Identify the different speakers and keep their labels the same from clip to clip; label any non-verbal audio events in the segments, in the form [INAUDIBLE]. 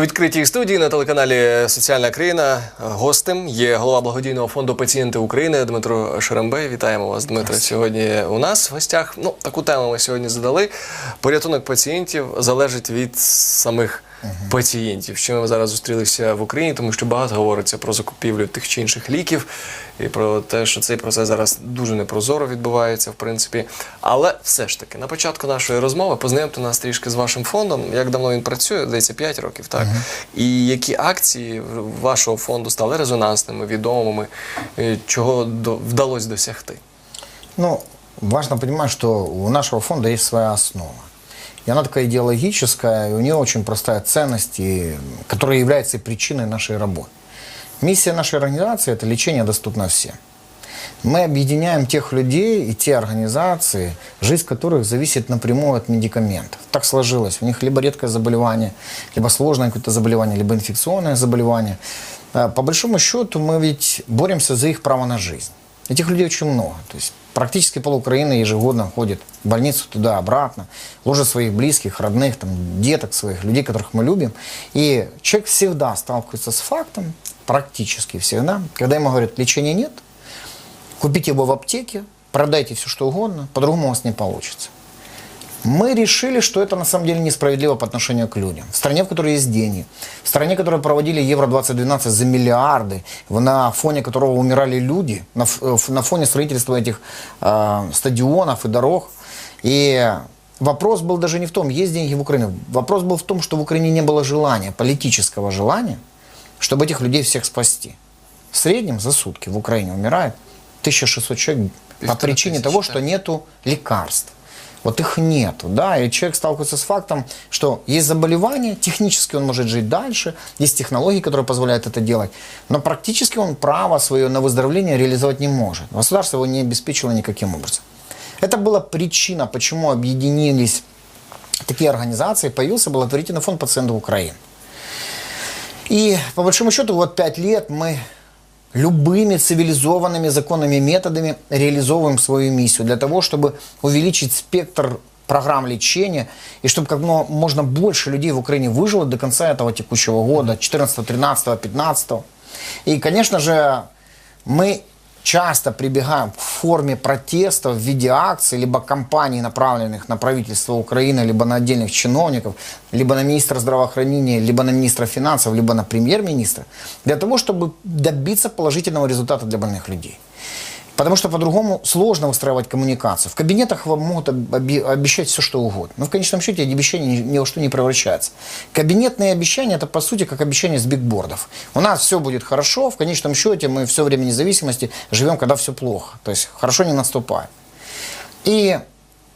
Speaker 1: У відкритій студії на телеканалі Соціальна країна гостем є голова благодійного фонду Пацієнти України Дмитро Шерембей. Вітаємо вас, Дмитро. Сьогодні у нас в гостях. Ну таку тему ми сьогодні задали. Порятунок пацієнтів залежить від самих пацієнтів. Чим ми зараз зустрілися в Україні, тому що багато говориться про закупівлю тих чи інших ліків і про те, що цей процес зараз дуже непрозоро відбувається, в принципі. Але все ж таки, на початку нашої розмови познайомте нас трішки з вашим фондом. Як давно він працює? Здається, 5 років, так? І які акції вашого фонду стали резонансними, відомими, чого вдалося досягти?
Speaker 2: Ну, важно понимать, что у нашего фонда есть своя основа. И она такая идеологическая, и у нее очень простая ценность, и- которая является и причиной нашей работы. Миссия нашей организации – это лечение доступно всем. Мы объединяем тех людей и те организации, жизнь которых зависит напрямую от медикаментов. Так сложилось. У них либо редкое заболевание, либо сложное какое-то заболевание, либо инфекционное заболевание. Э, По большому счету мы ведь боремся за их право на жизнь. Этих людей очень много. То есть практически пол Украины ежегодно ходит в больницу туда-обратно, ложит своих близких, родных, там, деток своих, людей, которых мы любим. И человек всегда сталкивается с фактом, практически всегда, когда ему говорят, лечения нет, купите его в аптеке, продайте все что угодно, по-другому у вас не получится. Мы решили, что это на самом деле несправедливо по отношению к людям. В стране, в которой есть деньги, в стране, которая проводили Евро-2012 за миллиарды, на фоне которого умирали люди, на, э, на фоне строительства этих э, стадионов и дорог. И вопрос был даже не в том, есть деньги в Украине. Вопрос был в том, что в Украине не было желания, политического желания, чтобы этих людей всех спасти. В среднем за сутки в Украине умирает 1600 человек по причине того, что нету лекарств. Вот их нету, да, и человек сталкивается с фактом, что есть заболевание, технически он может жить дальше, есть технологии, которые позволяют это делать, но практически он право свое на выздоровление реализовать не может. Государство его не обеспечило никаким образом. Это была причина, почему объединились такие организации, появился благотворительный фонд пациентов Украины. И по большому счету вот пять лет мы любыми цивилизованными законными методами реализовываем свою миссию для того, чтобы увеличить спектр программ лечения и чтобы как мо- можно больше людей в Украине выжило до конца этого текущего года, 14, 13, 15. И, конечно же, мы часто прибегаем в форме протеста в виде акций, либо кампаний, направленных на правительство Украины, либо на отдельных чиновников, либо на министра здравоохранения, либо на министра финансов, либо на премьер-министра, для того, чтобы добиться положительного результата для больных людей. Потому что по-другому сложно выстраивать коммуникацию. В кабинетах вам могут обещать все, что угодно. Но в конечном счете эти обещания ни, во что не превращаются. Кабинетные обещания – это, по сути, как обещание с бигбордов. У нас все будет хорошо, в конечном счете мы все время независимости живем, когда все плохо. То есть хорошо не наступает. И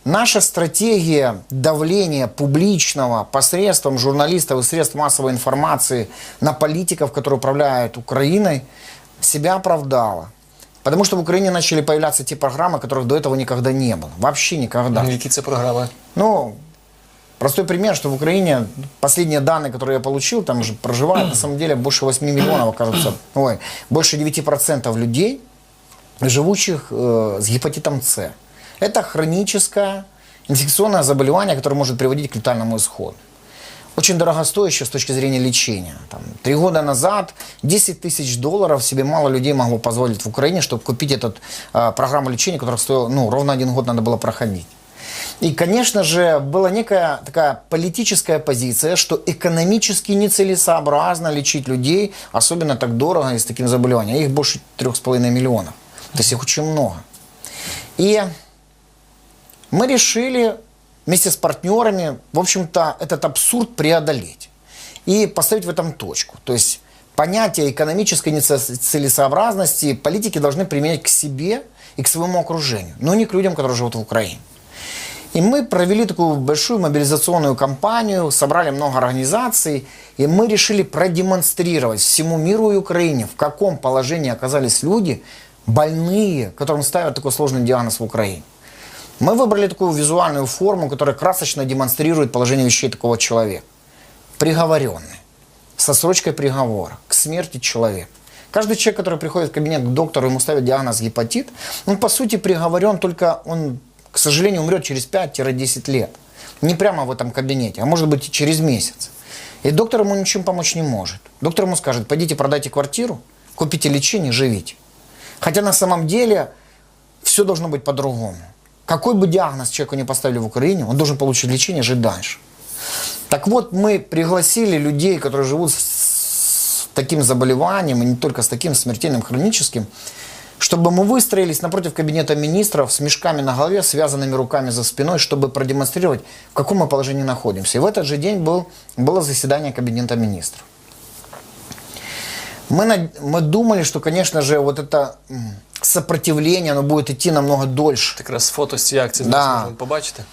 Speaker 2: наша стратегия давления публичного посредством журналистов и средств массовой информации на политиков, которые управляют Украиной, себя оправдала. Потому что в Украине начали появляться те программы, которых до этого никогда не было. Вообще никогда.
Speaker 1: Ну, Які це програми?
Speaker 2: Ну, простой пример, что в Украине последние данные, которые я получил, там же проживает на самом деле больше 8 миллионов, окажется, [CLEARS THROAT] ой, больше 9% людей, живущих э, с гепатитом С. Это хроническое инфекционное заболевание, которое может приводить к летальному исходу. Очень дорогостоящее с точки зрения лечения. Там, три года назад 10 тысяч долларов себе мало людей могло позволить в Украине, чтобы купить эту программу лечения, которая стоила, ну, ровно один год надо было проходить. И, конечно же, была некая такая политическая позиция, что экономически нецелесообразно лечить людей, особенно так дорого и с таким заболеванием. Их больше 3,5 миллионов. То есть их очень много. И мы решили вместе с партнерами, в общем-то, этот абсурд преодолеть и поставить в этом точку. То есть понятие экономической нецелесообразности политики должны применять к себе и к своему окружению, но не к людям, которые живут в Украине. И мы провели такую большую мобилизационную кампанию, собрали много организаций, и мы решили продемонстрировать всему миру и Украине, в каком положении оказались люди, больные, которым ставят такой сложный диагноз в Украине. Мы выбрали такую визуальную форму, которая красочно демонстрирует положение вещей такого человека. Приговоренный, со срочкой приговора, к смерти человека. Каждый человек, который приходит в кабинет к доктору, ему ставят диагноз гепатит, он по сути приговорен, только он, к сожалению, умрет через 5-10 лет. Не прямо в этом кабинете, а может быть и через месяц. И доктор ему ничем помочь не может. Доктор ему скажет, пойдите продайте квартиру, купите лечение, живите. Хотя на самом деле все должно быть по-другому. Какой бы диагноз человеку не поставили в Украине, он должен получить лечение, жить дальше. Так вот, мы пригласили людей, которые живут с таким заболеванием, и не только с таким смертельным хроническим, чтобы мы выстроились напротив кабинета министров с мешками на голове, связанными руками за спиной, чтобы продемонстрировать, в каком мы положении находимся. И в этот же день был, было заседание кабинета министров. Мы, мы думали, что, конечно же, вот это м, сопротивление, оно будет идти намного дольше.
Speaker 1: Якраз фото з цієї акції
Speaker 2: Да.
Speaker 1: зараз можемо побачити.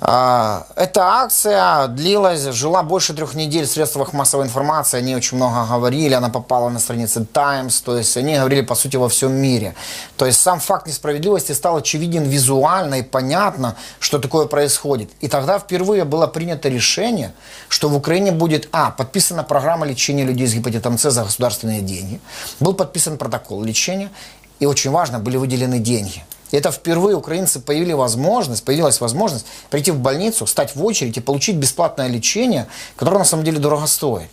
Speaker 2: А, Эта акция длилась, жила больше трех недель в средствах массовой информации. Они очень много говорили, она попала на страницы Times, то есть они говорили, по сути, во всем мире. То есть сам факт несправедливости стал очевиден визуально и понятно, что такое происходит. И тогда впервые было принято решение, что в Украине будет, а, подписана программа лечения людей с гепатитом С за государственные деньги, был подписан протокол лечения, и очень важно, были выделены деньги. Это впервые украинцы появили возможность, появилась возможность прийти в больницу, стать в очередь и получить бесплатное лечение, которое на самом деле дорого стоит.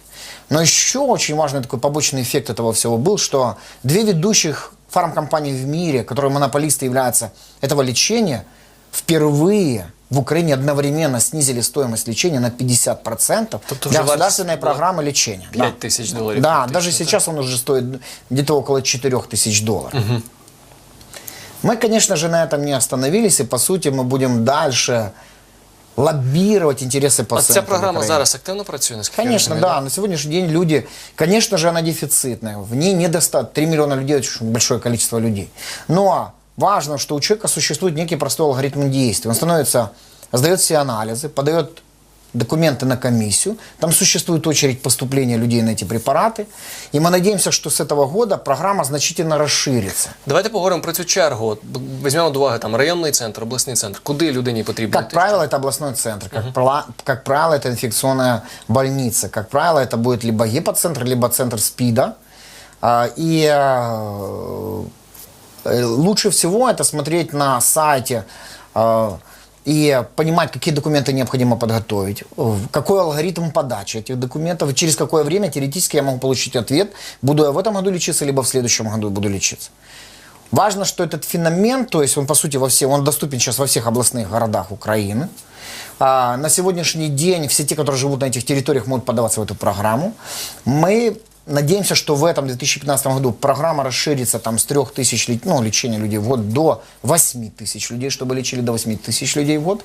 Speaker 2: Но еще очень важный такой побочный эффект этого всего был, что две ведущих фармкомпании в мире, которые монополисты являются этого лечения, впервые в Украине одновременно снизили стоимость лечения на 50%
Speaker 1: Тобто
Speaker 2: для
Speaker 1: вже
Speaker 2: государственной
Speaker 1: вартість була
Speaker 2: программы лечения.
Speaker 1: 5 тисяч доларів.
Speaker 2: Да,
Speaker 1: фактично,
Speaker 2: даже
Speaker 1: так?
Speaker 2: сейчас он уже стоит где-то около 4 тысяч долларов. Мы, конечно же, на этом не остановились, и по сути мы будем дальше лоббировать интересы
Speaker 1: А
Speaker 2: пациентов.
Speaker 1: ця
Speaker 2: в
Speaker 1: програма
Speaker 2: Украине.
Speaker 1: зараз активно працює, наскільки я
Speaker 2: Конечно,
Speaker 1: розумію,
Speaker 2: да. На сегодняшний день люди, конечно же, она дефицитная. В ней недостаточно. 3 миллиона людей – очень большое количество людей. Но важно, что у человека существует некий простой алгоритм действий. Он становится, сдает все анализы, подает документы на комиссию. Там существует очередь поступления людей на эти препараты. И мы надеемся, что с этого года программа значительно расширится.
Speaker 1: Давайте поговоримо про цю чергу. От, б- візьмемо до уваги там районний центр, обласний центр. Куди людині потрібно?
Speaker 2: Как
Speaker 1: йти?
Speaker 2: правило, это областной центр. Как, пла- как правило, это инфекционная больница. Как правило, это будет либо гепоцентр, либо центр СПИДа. А, И э, э, лучше всего это смотреть на сайте э, и понимать, какие документы необходимо подготовить, э, какой алгоритм подачи этих документов, через какое время теоретически я могу получить ответ, буду я в этом году лечиться, либо в следующем году буду лечиться. Важно, что этот феномен, то есть он по сути во все, он доступен сейчас во всех областных городах Украины. А, на сегодняшний день все те, которые живут на этих территориях, могут подаваться в эту программу. Мы надеемся, что в этом 2015 году программа расширится там, с 3 тысяч ну, лечения людей в год до 8 тысяч людей, чтобы лечили до 8 тысяч людей в год.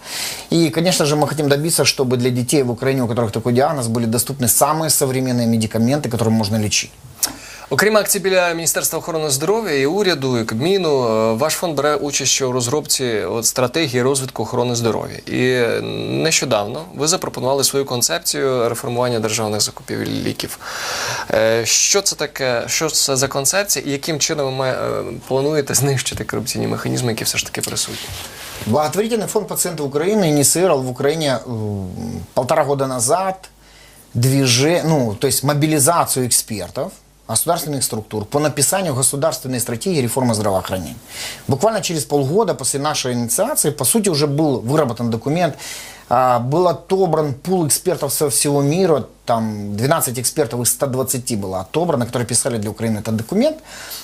Speaker 2: И, конечно же, мы хотим добиться, чтобы для детей в Украине, у которых такой диагноз, были доступны самые современные медикаменты, которыми можно лечить.
Speaker 1: Окрім акцій біля Міністерства охорони здоров'я і уряду, і Кабміну, е, ваш фонд бере участь ще у розробці от, стратегії розвитку охорони здоров'я. І е, нещодавно ви запропонували свою концепцію реформування державних закупівель ліків. Е, Що це таке? Що це за концепція, і яким чином ви має- е, плануєте знищити корупційні механізми, які все ж таки присутні?
Speaker 2: Благотворительный фонд пациентов Украины инициировал в Украине э, полтора года назад движе, ну, то есть мобилизацию экспертов государственных структур по написанию государственной стратегии реформы здравоохранения. Буквально через полгода после нашей инициации, по сути, уже был выработан документ, а, был отобран пул экспертов со всего мира, там 12 экспертов из 120 было отобрано, которые писали для Украины этот документ.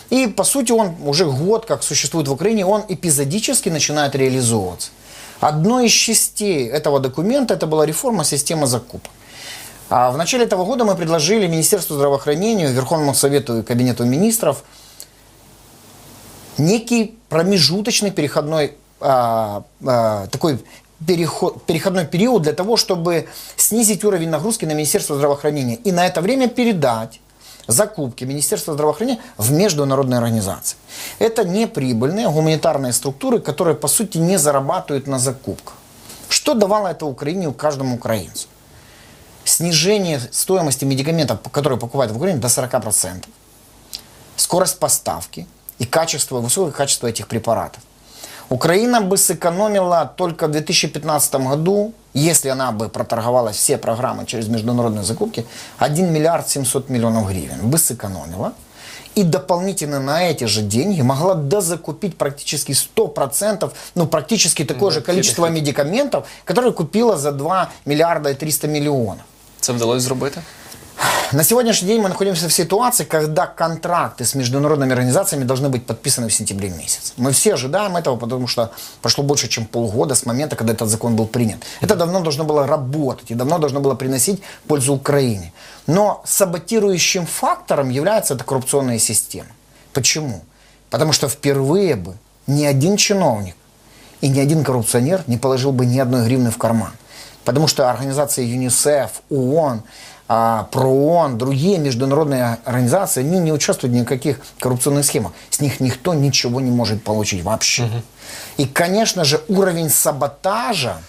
Speaker 2: И, по сути, он уже год, как существует в Украине, он эпизодически начинает реализовываться. Одной из частей этого документа это была реформа системы закупок. А в начале этого года мы предложили Министерству здравоохранения, Верховному Совету и Кабинету министров некий промежуточный переходной а, а, такой переход, переходной период для того, чтобы снизить уровень нагрузки на Министерство здравоохранения и на это время передать закупки Министерства здравоохранения в международные организации. Это неприбыльные гуманитарные структуры, которые по сути не зарабатывают на закупках. Что давало это Украине каждому украинцу? Снижение стоимости медикаментов, которые покупают в Украине, до 40% скорость поставки и качество, высокое качество этих препаратов. Украина бы сэкономила только в 2015 году, если она бы проторговала все программы через международные закупки, 1 миллиард 700 миллионов гривен бы сэкономила. И дополнительно на эти же деньги могла дозакупить практически 100%, ну практически такое же количество медикаментов, которые купила за 2 миллиарда и 300 миллионов.
Speaker 1: Це вдалося зробити?
Speaker 2: На сегодняшний день мы находимся в ситуации, когда контракты с международными организациями должны быть подписаны в сентябре месяце. Мы все ожидаем этого, потому что прошло больше, чем полгода с момента, когда этот закон был принят. Это давно должно было работать и давно должно было приносить пользу Украине. Но саботирующим фактором является эта коррупционная система. Почему? Потому что впервые бы ни один чиновник и ни один коррупционер не положил бы ни одной гривны в карман. Потому что организации ЮНИСЕФ, ООН, а, ПРООН, другие международные организации, они не участвуют в каких коррупционных схемах. С них никто ничего не может получить вообще. И, конечно же, уровень саботажа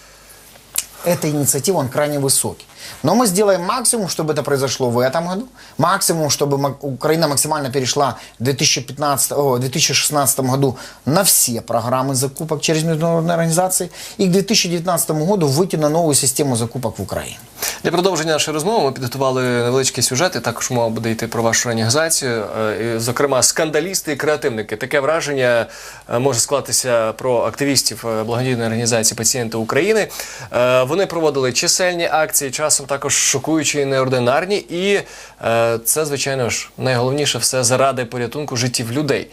Speaker 2: этой инициативы, он крайне высокий. Но мы сделаем максимум, чтобы это произошло в этом году. Максимум, чтобы ма- Украина максимально перешла в 2015, о, 2016 году на все программы закупок через международные организации. И к 2019 году выйти на новую систему закупок в Украине.
Speaker 1: Для продовження нашої розмови ми підготували невеличкий сюжет, і також мова буде йти про вашу організацію, е, і, зокрема, скандалісти і креативники. Таке враження е, може склатися про активістів е, благодійної організації Пацієнти України. Е, Вони проводили чисельні акції, часом також шокуючі і неординарні. І е, це, звичайно ж, найголовніше все заради порятунку життів людей.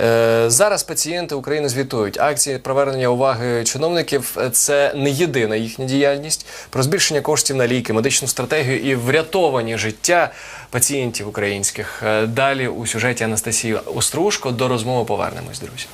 Speaker 1: Е, Зараз пацієнти України звітують. Акції привернення уваги чиновників це не єдина їхня діяльність. Про збільшення коштів на ліки, медичну стратегію і врятовані життя пацієнтів українських. Е, Далі у сюжеті Анастасії Острушко до розмови повернемось, друзі.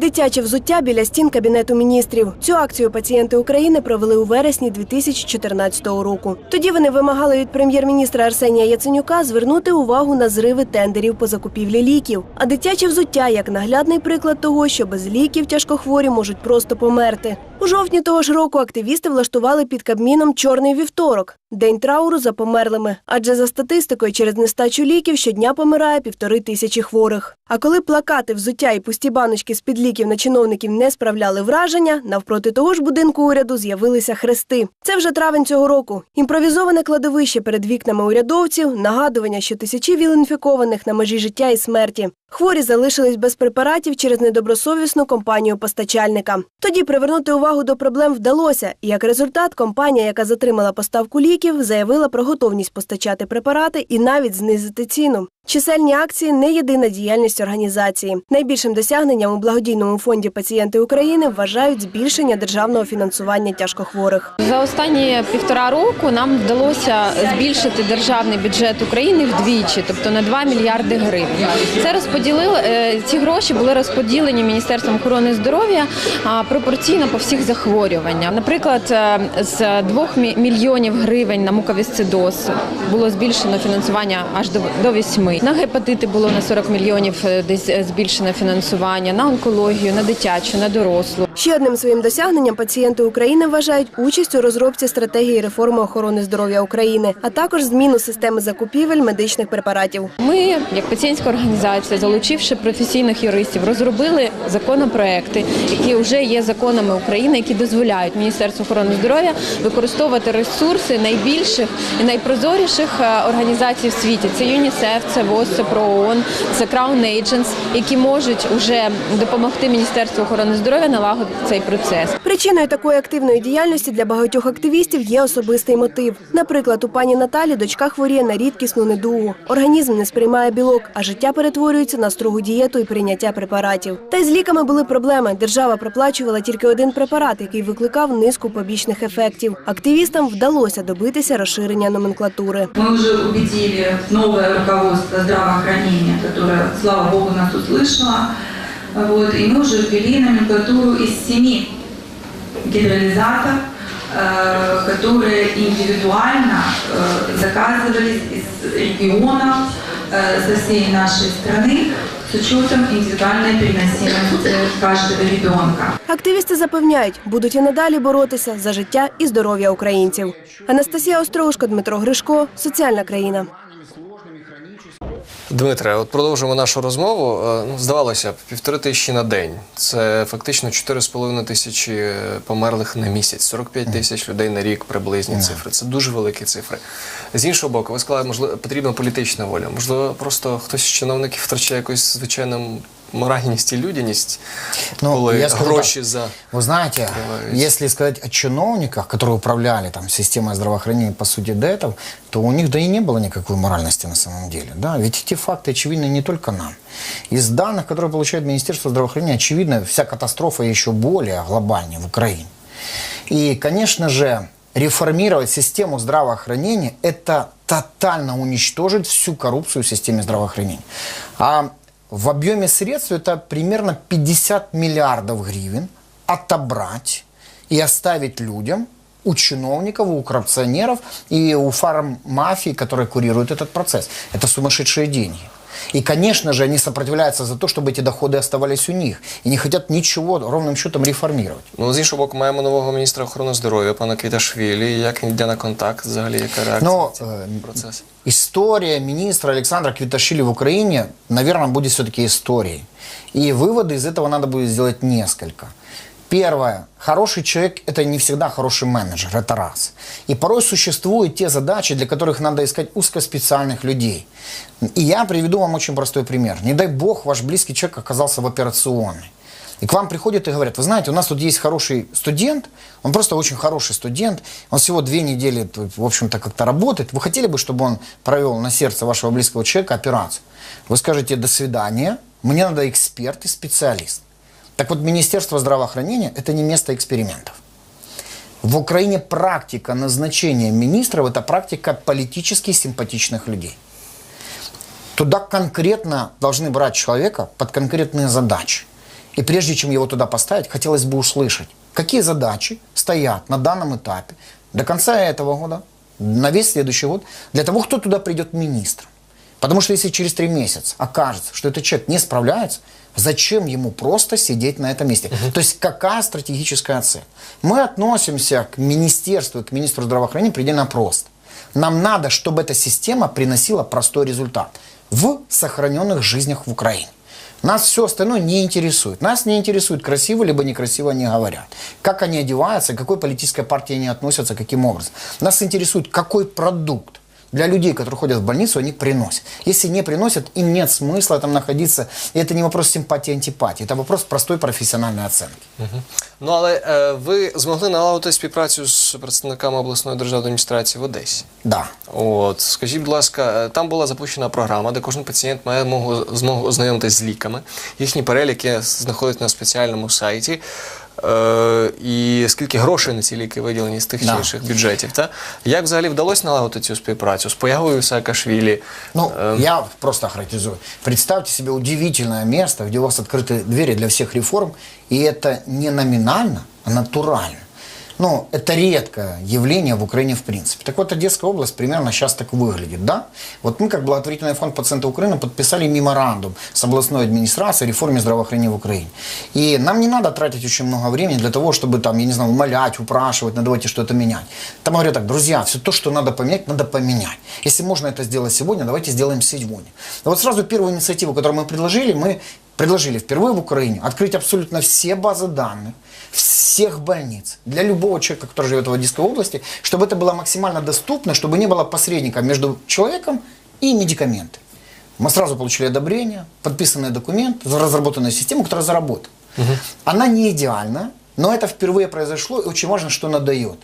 Speaker 3: Дитяче взуття біля стін кабінету міністрів. Цю акцію пацієнти України провели у вересні 2014 року. Тоді вони вимагали від прем'єр-міністра Арсенія Яценюка звернути увагу на зриви тендерів по закупівлі ліків. А дитяче взуття як наглядний приклад того, що без ліків тяжкохворі можуть просто померти. У жовтні того ж року активісти влаштували під Кабміном чорний вівторок день трауру за померлими. Адже за статистикою через нестачу ліків щодня помирає півтори тисячі хворих. А коли плакати, взуття і пусті баночки з під ліків на чиновників не справляли враження, навпроти того ж будинку уряду з'явилися хрести. Це вже травень цього року. Імпровізоване кладовище перед вікнами урядовців, нагадування, що тисячі віл-інфікованих на межі життя і смерті. Хворі залишились без препаратів через недобросовісну компанію постачальника. Тоді привернути увагу до проблем вдалося, і як результат, компанія, яка затримала поставку ліків, заявила про готовність постачати препарати і навіть знизити ціну. Чисельні акції не єдина діяльність організації. Найбільшим досягненням у благодійному фонді пацієнти України вважають збільшення державного фінансування тяжкохворих.
Speaker 4: За останні півтора року нам вдалося збільшити державний бюджет України вдвічі, тобто на 2 мільярди гривень. Це розподілили е, ці гроші були розподілені міністерством охорони здоров'я пропорційно по всіх захворюваннях. Наприклад, е, з 2 мільйонів гривень на муковісцидоз було збільшено фінансування аж до 8 дітьми. На гепатити було на 40 мільйонів е, десь е, збільшене фінансування, на онкологію, на дитячу, на дорослу.
Speaker 3: Ще одним своїм досягненням пацієнти України вважають участь у розробці стратегії реформи охорони здоров'я України, а також зміну системи закупівель медичних препаратів.
Speaker 4: Ми, як пацієнтська організація, залучивши професійних юристів, розробили законопроекти, які вже є законами України, які дозволяють Міністерству охорони здоров'я використовувати ресурси найбільших і найпрозоріших е, організацій в світі. Це ЮНІСЕФ. це ВОЗ, це ПРООН, це Crown Agents, які можуть вже допомогти Міністерству охорони здоров'я налагодити цей процес.
Speaker 3: Причиною такої активної діяльності для багатьох активістів є особистий мотив. Наприклад, у пані Наталі дочка хворіє на рідкісну недугу. Організм не сприймає білок, а життя перетворюється на строгу дієту і прийняття препаратів. Та й з ліками були проблеми. Держава проплачувала тільки один препарат, який викликав низку побічних ефектів. Активістам вдалося добитися розширення номенклатури.
Speaker 5: Мы уже убедили новое руководство здравоохранения, которое, слава богу, нас услышало. Вот, и мы уже ввели номенклатуру из семи гидролизатов, э, которые индивидуально э, заказывались из регионов э, со всей нашей страны с учетом индивидуальной переносимости каждого ребенка.
Speaker 3: Активісти запевняють, будуть і надалі боротися за життя і здоров'я українців. Анастасія Остроушко, Дмитро Гришко, соціальна країна.
Speaker 1: Дмитре, от продовжуємо нашу розмову. Е, Ну, здавалося б, півтори тисячі на день. Це фактично 4,5 тисячі померлих на місяць, 45 тисяч людей на рік приблизні цифри. Це дуже великі цифри. З іншого боку, ви сказали, можливо, потрібна політична воля. Можливо, просто хтось з чиновників втрачає якусь звичайну моральність і людяність,
Speaker 2: Ну,
Speaker 1: коли
Speaker 2: я скажу
Speaker 1: гроші
Speaker 2: так.
Speaker 1: за
Speaker 2: Вы знаете,
Speaker 1: Давайте.
Speaker 2: если сказать о чиновниках, которые управляли там системой здравоохранения по сути до этого, то у них да и не было никакой моральности на самом деле. Да? Ведь эти факты очевидны не только нам. Из данных, которые получает Министерство здравоохранения, очевидно, вся катастрофа еще более глобальнее в Украине. И, конечно же, реформировать систему здравоохранения – это тотально уничтожить всю коррупцию в системе здравоохранения. А в объеме средств это примерно 50 миллиардов гривен отобрать и оставить людям, у чиновников, у коррупционеров и у фарм-мафии, которые курируют этот процесс. Это сумасшедшие деньги. И, конечно же, они сопротивляются за то, чтобы эти доходы оставались у них. И не хотят ничего ровным счетом реформировать.
Speaker 1: Ну, з іншого боку, маємо нового міністра охорони здоров'я, пана Квіташвілі. Як він йде на контакт, взагалі, яка реакція
Speaker 2: Ну,
Speaker 1: на цей
Speaker 2: е,
Speaker 1: процес?
Speaker 2: История министра Александра Квиташвили в Украине, наверное, будет все-таки историей. И выводы из этого надо будет сделать несколько. Первое. Хороший человек – это не всегда хороший менеджер, это раз. И порой существуют те задачи, для которых надо искать узкоспециальных людей. И я приведу вам очень простой пример. Не дай бог, ваш близкий человек оказался в операционной. И к вам приходят и говорят, вы знаете, у нас тут есть хороший студент, он просто очень хороший студент, он всего две недели, в общем-то, как-то работает. Вы хотели бы, чтобы он провел на сердце вашего близкого человека операцию? Вы скажете, до свидания, мне надо эксперт и специалист. Так вот, Министерство здравоохранения – это не место экспериментов. В Украине практика назначения министров – это практика политически симпатичных людей. Туда конкретно должны брать человека под конкретные задачи. И прежде чем его туда поставить, хотелось бы услышать, какие задачи стоят на данном этапе до конца этого года, на весь следующий год, для того, кто туда придет министром. Потому что если через три месяца окажется, что этот человек не справляется, зачем ему просто сидеть на этом месте? То есть какая стратегическая цель? Мы относимся к министерству и к министру здравоохранения предельно просто. Нам надо, чтобы эта система приносила простой результат в сохраненных жизнях в Украине. Нас все остальное не интересует. Нас не интересует, красиво либо некрасиво они говорят. Как они одеваются, к какой политической партии они относятся, каким образом. Нас интересует, какой продукт для людей, которые ходят в больницу, они приносят. Если не приносят, им нет смысла там находиться. И это не вопрос симпатии антипатии, это вопрос простой профессиональной оценки.
Speaker 1: Ну, але е, ви змогли налагодити співпрацю з представниками обласної державної адміністрації в Одесі.
Speaker 2: Да.
Speaker 1: От, скажіть, будь ласка, е, там була запущена програма, де кожен пацієнт має змогу, змогу ознайомитись з ліками. Їхні переліки знаходяться на спеціальному сайті. Е, і скільки грошей на ці ліки виділені з тих
Speaker 2: Да.
Speaker 1: чи інших бюджетів. Та? Як взагалі вдалося налагодити цю співпрацю з появою Саакашвілі?
Speaker 2: Ну,
Speaker 1: Эм.
Speaker 2: я просто характеризую. Представьте себе удивительное место, где у вас открыты двери для всех реформ, и это не номинально, а натурально. Ну, это редкое явление в Украине в принципе. Так вот, Одесская область примерно сейчас так выглядит, да? Вот мы, как благотворительный фонд пациента Украины, подписали меморандум с областной администрацией о реформе здравоохранения в Украине. И нам не надо тратить очень много времени для того, чтобы там, я не знаю, умолять, упрашивать, ну давайте что-то менять. Там говорят так, друзья, все то, что надо поменять, надо поменять. Если можно это сделать сегодня, давайте сделаем сегодня. И вот сразу первую инициативу, которую мы предложили, мы предложили впервые в Украине открыть абсолютно все базы данных всех больниц для любого человека, который живет в Одесской области, чтобы это было максимально доступно, чтобы не было посредника между человеком и медикаментами. Мы сразу получили одобрение, подписанный документ, разработанную систему, которая заработала. Она не идеальна, но это впервые произошло, и очень важно, что она дает.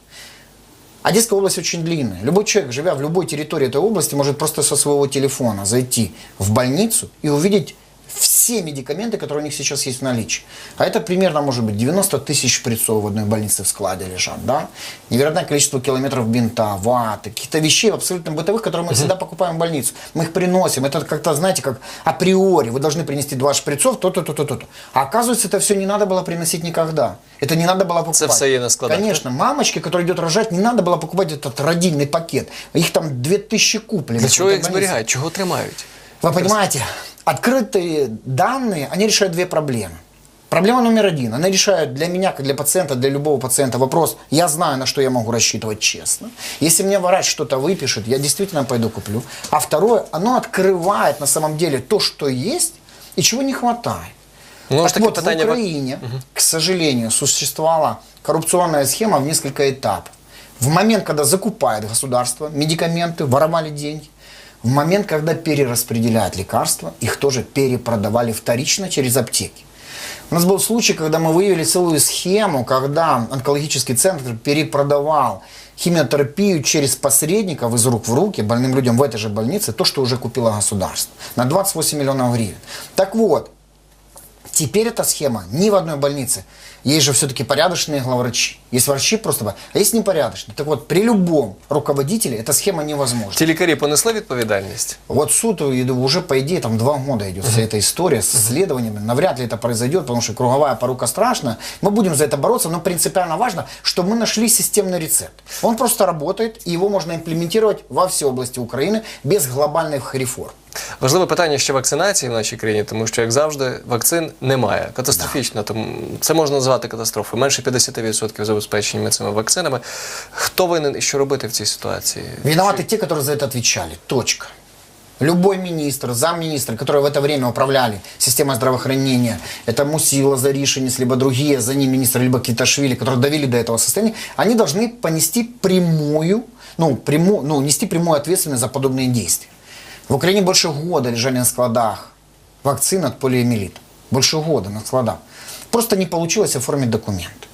Speaker 2: Одесская область очень длинная. Любой человек, живя в любой территории этой области, может просто со своего телефона зайти в больницу и увидеть все медикаменты, которые у них сейчас есть в наличии. А это примерно, может быть, 90 тысяч шприцов в одной больнице в складе лежат, да? Невероятное количество километров бинта, ваты, каких-то вещей абсолютно бытовых, которые мы всегда покупаем в больницу. Мы их приносим. Это как-то, знаете, как априори. Вы должны принести два шприцов, то-то, то-то, то-то. А оказывается, это все не надо было приносить никогда. Это не надо было покупать.
Speaker 1: все є на складах,
Speaker 2: Конечно. Мамочке, которая идет рожать, не надо было покупать этот родильный пакет. Их там 2000 куплено.
Speaker 1: Для чого
Speaker 2: в
Speaker 1: їх
Speaker 2: больнице.
Speaker 1: зберігають? Чого тримають?
Speaker 2: Вы понимаете, открытые данные, они решают две проблемы. Проблема номер один. Она решает для меня, как для пациента, для любого пациента вопрос, я знаю, на что я могу рассчитывать честно. Если мне врач что-то выпишет, я действительно пойду куплю. А второе, оно открывает на самом деле то, что есть и чего не хватает.
Speaker 1: Ну,
Speaker 2: так вот, в Украине, к сожалению, существовала коррупционная схема в несколько этапов. В момент, когда закупает государство медикаменты, воровали деньги. В момент, когда перераспределяют лекарства, их тоже перепродавали вторично через аптеки. У нас был случай, когда мы выявили целую схему, когда онкологический центр перепродавал химиотерапию через посредников из рук в руки больным людям в этой же больнице, то, что уже купило государство, на 28 миллионов гривен. Так вот, Теперь эта схема ни в одной больнице. Есть же все-таки порядочные главврачи. Есть врачи просто, а есть непорядочные. Так вот, при любом руководителе эта схема невозможна.
Speaker 1: Ті лікарі понесли відповідальність?
Speaker 2: Вот суд я думаю, уже, по идее, там два года идет вся эта история с исследованиями. Навряд ли это произойдет, потому что круговая порука страшная. Мы будем за это бороться, но принципиально важно, что мы нашли системный рецепт. Он просто работает, и его можно имплементировать во все области Украины без глобальных реформ.
Speaker 1: Важливе питання ще вакцинації в нашій країні, тому що, як завжди, вакцин немає. Катастрофічно, тому це можна назвати катастрофою. Менше 50% забезпечені ми цими вакцинами. Хто винен і що робити в цій ситуації?
Speaker 2: Виноваты те, которые за это отвечали. Точка. Любой министр, замминистра, которые в это время управляли системой здравоохранения, это Мусила, Заришинец, либо другие за ним министры, либо Киташвили, которые довели до этого состояния, они должны понести прямую, ну, прямую, ну, нести прямую ответственность за подобные действия. В Украине больше года лежали на складах вакцины от полиомиелита. Больше года на складах. Просто не получилось оформить документ.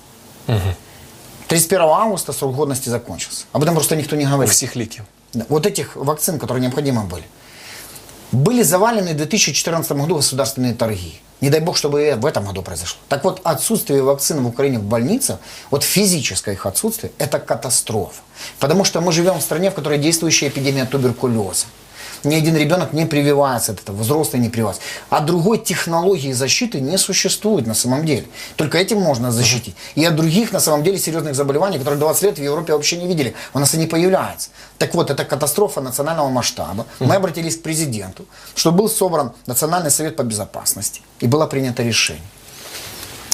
Speaker 2: 31 августа срок годности закончился. Об этом просто никто не
Speaker 1: У
Speaker 2: говорит.
Speaker 1: всіх ліків.
Speaker 2: Да, Вот этих вакцин, которые необходимы были. Были завалены в 2014 году государственные торги. Не дай бог, чтобы и в этом году произошло. Так вот, отсутствие вакцин в Украине в больницах, вот физическое их отсутствие, это катастрофа. Потому что мы живем в стране, в которой действующая эпидемия туберкулеза. Ни один ребенок не прививается от этого, взрослый не прививается. А другой технологии защиты не существует на самом деле. Только этим можно защитить. И от других, на самом деле, серьезных заболеваний, которые 20 лет в Европе вообще не видели, у нас они появляются. Так вот, это катастрофа национального масштаба. Мы обратились к президенту, чтобы был собран Национальный совет по безопасности. И было принято решение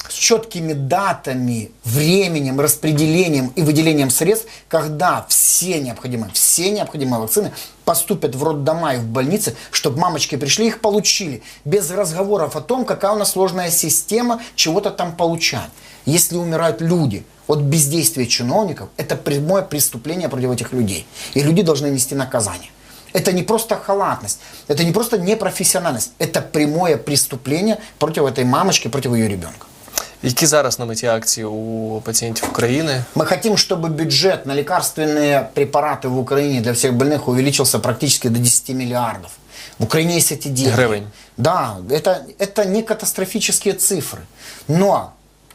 Speaker 2: с четкими датами, временем, распределением и выделением средств, когда все необходимые, все необходимые вакцины поступят в роддома и в больницы, чтобы мамочки пришли их получили, без разговоров о том, какая у нас сложная система чего-то там получать. Если умирают люди от бездействия чиновников, это прямое преступление против этих людей. И люди должны нести наказание. Это не просто халатность, это не просто непрофессиональность, это прямое преступление против этой мамочки, против ее ребенка.
Speaker 1: Які зараз на меті акції у пацієнтів України?
Speaker 2: Мы хотим, чтобы бюджет на лекарственные препараты в Украине для всех больных увеличился практически до 10 миллиардов. В Украине есть эти деньги.
Speaker 1: Гривен.
Speaker 2: Да, это, это не катастрофические цифры. Но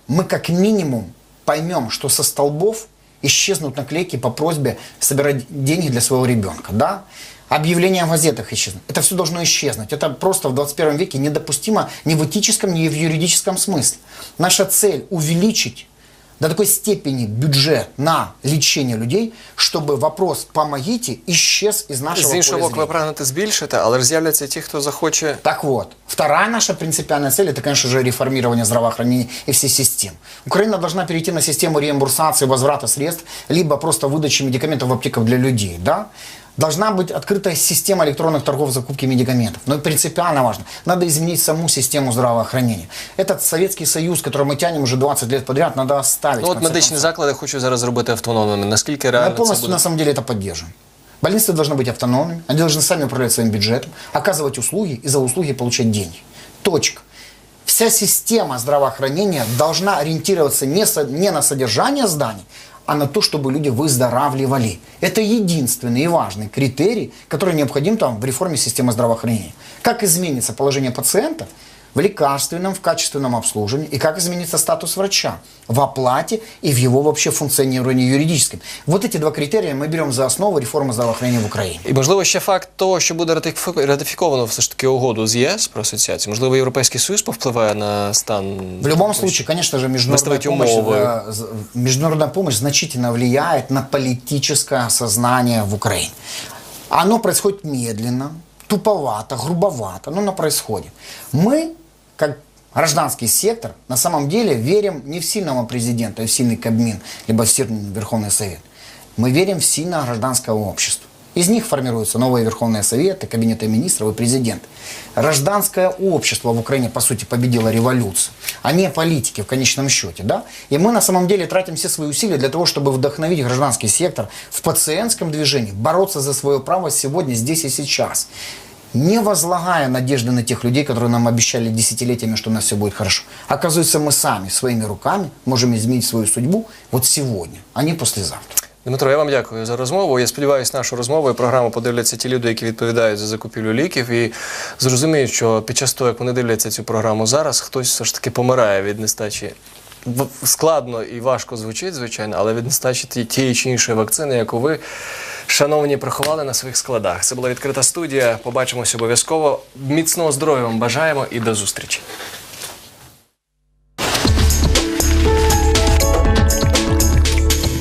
Speaker 2: мы как минимум поймем, что со столбов исчезнут наклейки по просьбе собирать деньги для своего ребенка. Да? Объявления в газетах исчезнут. Это все должно исчезнуть. Это просто в 21 веке недопустимо ни в этическом, ни в юридическом смысле. Наша цель увеличить до такой степени бюджет на лечение людей, чтобы вопрос «помогите» исчез из нашего
Speaker 1: З іншого
Speaker 2: поля
Speaker 1: боку, ви
Speaker 2: зрения.
Speaker 1: прагнете збільшити, але ж з'являться ті, хто захоче
Speaker 2: Так вот, вторая наша принципиальная цель – это, конечно же, реформирование здравоохранения и всей системы. Украина должна перейти на систему реимбурсации, возврата средств, либо просто выдачи медикаментов в аптеках для людей. Да? Должна быть открытая система электронных торгов закупки медикаментов. Но принципиально важно. Надо изменить саму систему здравоохранения. Этот Советский Союз, который мы тянем уже 20 лет подряд, надо оставить.
Speaker 1: Ну от медичні заклади хочуть зараз зробити автономними. Наскільки
Speaker 2: Мы
Speaker 1: реально це
Speaker 2: полностью
Speaker 1: буде?
Speaker 2: на самом деле это поддерживаем. Больницы должны быть автономными, они должны сами управлять своим бюджетом, оказывать услуги и за услуги получать деньги. Точка. Вся система здравоохранения должна ориентироваться не, со- не на содержание зданий, а на то, чтобы люди выздоравливали. Это единственный и важный критерий, который необходим там в реформе системы здравоохранения. Как изменится положение пациента в лекарственном, в качественном обслуживании, и как изменится статус врача в оплате и в его вообще функционировании юридическом. Вот эти два критерия мы берем за основу реформы здравоохранения в Украине.
Speaker 1: І можливо ще факт того, що буде ратифі- ратифіковано все ж таки угоду з ЄС про асоціацію. Можливо, Європейський Союз повпливає на стан.
Speaker 2: В любом случае, конечно же, международная
Speaker 1: Выставить
Speaker 2: помощь,
Speaker 1: умовы.
Speaker 2: э, з- международная помощь значительно влияет на политическое сознание в Украине. Оно происходит медленно, туповато, грубовато, но оно происходит. Мы, как гражданский сектор, на самом деле верим не в сильного президента, а в сильный Кабмин, либо в сильный Верховный Совет. Мы верим в сильное гражданское общество. Из них формируются новые Верховные Советы, Кабинеты министров и президент. Гражданское общество в Украине, по сути, победило революцию, а не политики в конечном счете. Да? И мы на самом деле тратим все свои усилия для того, чтобы вдохновить гражданский сектор в пациентском движении, бороться за свое право сегодня, здесь и сейчас. Не возлагая надежды на тех людей, которые нам обещали десятилетиями, что у нас все будет хорошо. Оказывается, мы сами своими руками можем изменить свою судьбу вот сегодня, а не послезавтра.
Speaker 1: Дмитро, я вам дякую за розмову. Я сподіваюся, нашу розмову і програму подивляться ті люди, які відповідають за закупівлю ліків, і зрозуміють, що під час того, як вони дивляться цю програму зараз, хтось все ж таки помирає від нестачі. В- Складно і важко звучить, звичайно, але від нестачі ті- тієї чи іншої вакцини, яку ви, шановні, приховали на своїх складах. Це була відкрита студія. Побачимося обов'язково. Міцного здоров'я вам бажаємо і до зустрічі.